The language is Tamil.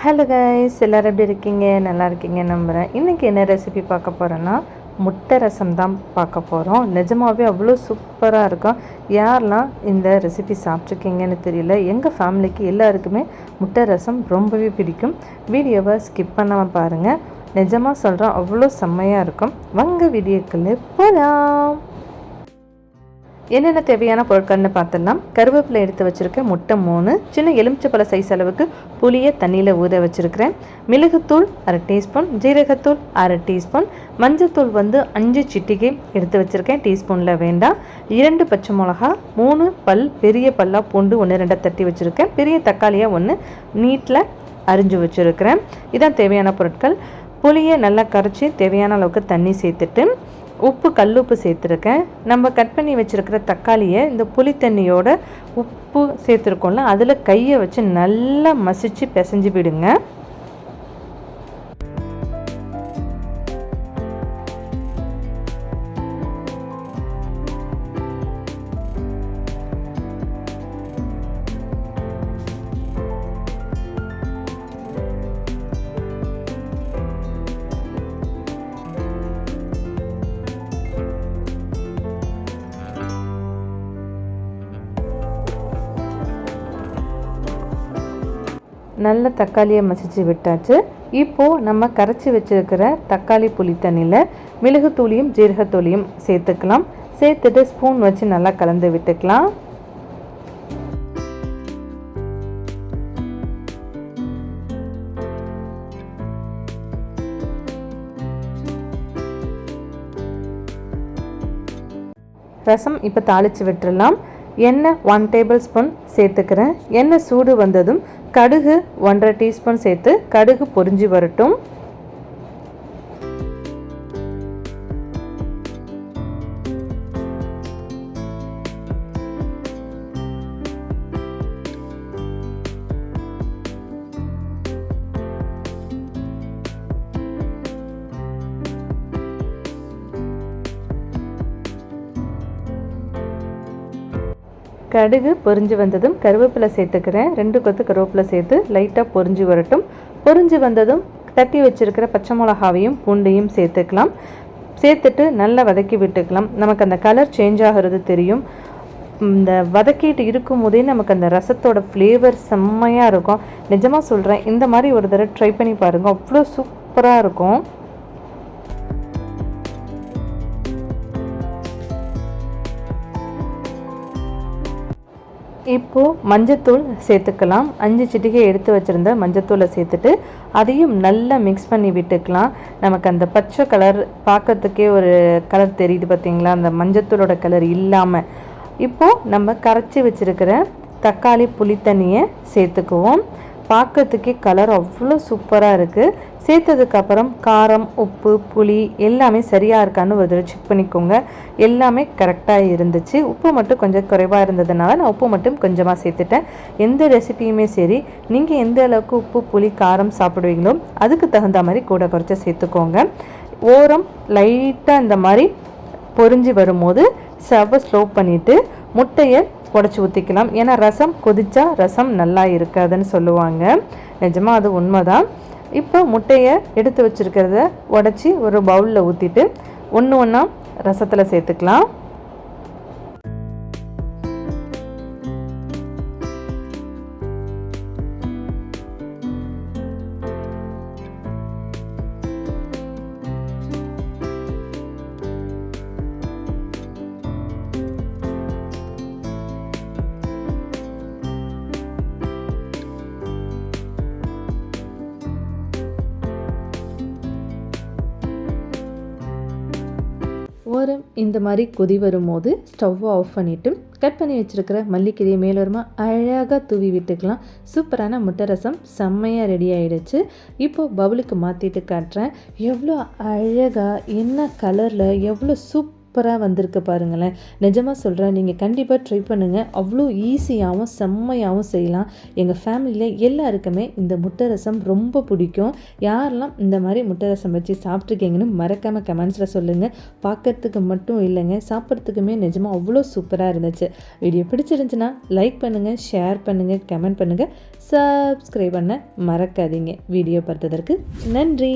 ஹலோ கைஸ் எல்லோரும் எப்படி இருக்கீங்க? நல்லா இருக்கீங்க நம்புகிறேன் இன்றைக்கி என்ன ரெசிபி பார்க்க போகிறேன்னா முட்டை ரசம் தான் பார்க்க போகிறோம் நிஜமாகவே அவ்வளோ சூப்பராக இருக்கும். யாரெல்லாம் இந்த ரெசிபி சாப்பிட்ருக்கீங்கன்னு தெரியல எங்கள் ஃபேமிலிக்கு எல்லாருக்குமே முட்டை ரசம் ரொம்பவே பிடிக்கும். வீடியோவை ஸ்கிப் பண்ணாமல் பாருங்கள் நிஜமாக சொல்கிறோம் அவ்வளோ செம்மையாக இருக்கும். வாங்க வீடியோக்குள்ளே போகலாம் என்னென்ன தேவையான பொருட்கள்னு பார்த்தோம்னா கருவேப்பிலை எடுத்து வச்சுருக்கேன் முட்டை மூணு சின்ன எலுமிச்சப்பழ சைஸ் அளவுக்கு புளியை தண்ணியில் ஊற வச்சுருக்கிறேன். மிளகுத்தூள் அரை டீஸ்பூன் ஜீரகத்தூள் அரை டீஸ்பூன் மஞ்சத்தூள் வந்து அஞ்சு சிட்டிகை எடுத்து வச்சுருக்கேன் டீஸ்பூனில் வேண்டாம். இரண்டு பச்சை மிளகா மூணு பல் பெரிய பல்லாக பூண்டு ஒன்று ரெண்டாக தட்டி வச்சுருக்கேன். பெரிய தக்காளியாக ஒன்று நீட்டில் அரிஞ்சு வச்சுருக்கிறேன். இதான் தேவையான பொருட்கள். புளியை நல்லா கரைச்சி தேவையான அளவுக்கு தண்ணி சேர்த்துட்டு உப்பு கல்லுப்பு சேர்த்துருக்கேன். நம்ம கட் பண்ணி வச்சுருக்கிற தக்காளியை இந்த புளி தண்ணியோட உப்பு சேர்த்துருக்கோம்ல அதில் கையை வச்சு நல்லா மசிச்சு பிசைஞ்சு விடுங்க. நல்ல தக்காளியை மசிச்சு விட்டாச்சு. இப்போது நம்ம கரைச்சி வச்சுருக்கிற தக்காளி புளி தண்ணியில் மிளகுத்தூளியும் ஜீரகத்தூளியும் சேர்த்துக்கலாம். சேர்த்துட்டு ஸ்பூன் வச்சு நல்லா கலந்து விட்டுக்கலாம். ரசம் இப்போ தாளித்து விட்டுடலாம் எண்ணெய் ஒன் டேபிள் ஸ்பூன் சேர்த்துக்கிறேன். எண்ணெய் சூடு வந்ததும் கடுகு ஒன்றரை டீஸ்பூன் சேர்த்து கடுகு பொரிஞ்சு வரட்டும். கடுகு பொரிஞ்சு வந்ததும் கருவேப்பிலை சேர்த்துக்கிறேன். ரெண்டு கொத்து கருவேப்பிலை சேர்த்து லைட்டாக பொரிஞ்சு வரட்டும். பொரிஞ்சு வந்ததும் தட்டி வச்சுருக்கிற பச்சை மிளகாவையும் பூண்டையும் சேர்த்துக்கலாம். சேர்த்துட்டு நல்லா வதக்கி விட்டுக்கலாம். நமக்கு அந்த கலர் சேஞ்ச் ஆகிறது தெரியும். இந்த வதக்கிட்டு இருக்கும் போதே நமக்கு அந்த ரசத்தோட ஃப்ளேவர் செம்மையாக இருக்கும். நிஜமாக சொல்கிறேன் இந்த மாதிரி ஒரு தடவை ட்ரை பண்ணி பாருங்கள் அவ்வளோ சூப்பராக இருக்கும். இப்போது மஞ்சத்தூள் சேர்த்துக்கலாம். அஞ்சு சிட்டிகை எடுத்து வச்சுருந்த மஞ்சத்தூளை சேர்த்துட்டு அதையும் நல்லா மிக்ஸ் பண்ணி விட்டுக்கலாம். நமக்கு அந்த பச்சை கலர் பார்க்கறதுக்கே ஒரு கலர் தெரியுது பார்த்தீங்களா? அந்த மஞ்சத்தூளோட கலர் இல்லாமல் இப்போது நம்ம கரைச்சி வச்சுருக்கிற தக்காளி புளித்தண்ணியை சேர்த்துக்குவோம். பார்க்கறதுக்கே கலர் அவ்வளோ சூப்பராக இருக்குது சேர்த்ததுக்கப்புறம் காரம் உப்பு புளி எல்லாமே சரியாக இருக்கான்னு ஒரு தடவை செக் பண்ணிக்கோங்க. எல்லாமே கரெக்டாக இருந்துச்சு. உப்பு மட்டும் கொஞ்சம் குறைவாக இருந்ததுனால நான் உப்பு மட்டும் கொஞ்சமாக சேர்த்துட்டேன். எந்த ரெசிபியுமே சரி. நீங்கள் எந்த அளவுக்கு உப்பு புளி காரம் சாப்பிடுவீங்களோ அதுக்கு தகுந்த மாதிரி கூட குறைச்சி சேர்த்துக்கோங்க. ஓரம் லைட்டாக இந்த மாதிரி பொறிஞ்சு வரும்போது ஸ்டவ்வை ஸ்லோ பண்ணிவிட்டு முட்டையை உடச்சி ஊற்றிக்கலாம் ஏன்னா ரசம் கொதிச்சா ரசம் நல்லா இருக்காதுன்னு சொல்லுவாங்க. நிஜமாக அது உண்மைதான். இப்போ முட்டையை எடுத்து வச்சுருக்கிறத உடச்சி ஒரு பவுலில் ஊற்றிட்டு ஒன்று ஒன்றா ரசத்தில் சேர்த்துக்கலாம். ஓரம் இந்த மாதிரி கொதி வரும்போது ஸ்டவ்வை ஆஃப் பண்ணிவிட்டு கட் பண்ணி வச்சுருக்கிற மல்லிக்கீரையை மேலோரமாக அழகாக தூவி விட்டுக்கலாம். சூப்பரான முட்டை ரசம் செம்மையாக ரெடி ஆகிடுச்சு இப்போது பவுலுக்கு மாற்றிட்டு காட்டுறேன். எவ்வளோ அழகாக என்ன கலரில் எவ்வளோ சூப் சூப்பராக வந்திருக்கு பாருங்களேன். நிஜமாக சொல்கிறேன் நீங்கள் கண்டிப்பாக ட்ரை பண்ணுங்கள் அவ்வளோ ஈஸியாகவும் செம்மையாகவும் செய்யலாம். எங்கள் ஃபேமிலியில் எல்லாருக்குமே இந்த முட்டை ரசம் ரொம்ப பிடிக்கும். யாரெல்லாம் இந்த மாதிரி முட்டை ரசம் வச்சு சாப்பிட்ருக்கீங்கன்னு மறக்காமல் கமெண்ட்ஸில் சொல்லுங்கள் பார்க்கறதுக்கு மட்டும் இல்லைங்க சாப்பிட்றதுக்குமே நிஜமாக அவ்வளோ சூப்பராக இருந்துச்சு. வீடியோ பிடிச்சிருந்துச்சுன்னா லைக் பண்ணுங்கள் ஷேர் பண்ணுங்கள் கமெண்ட் பண்ணுங்கள் சப்ஸ்கிரைப் பண்ண மறக்காதீங்க. வீடியோ பார்த்ததற்கு நன்றி.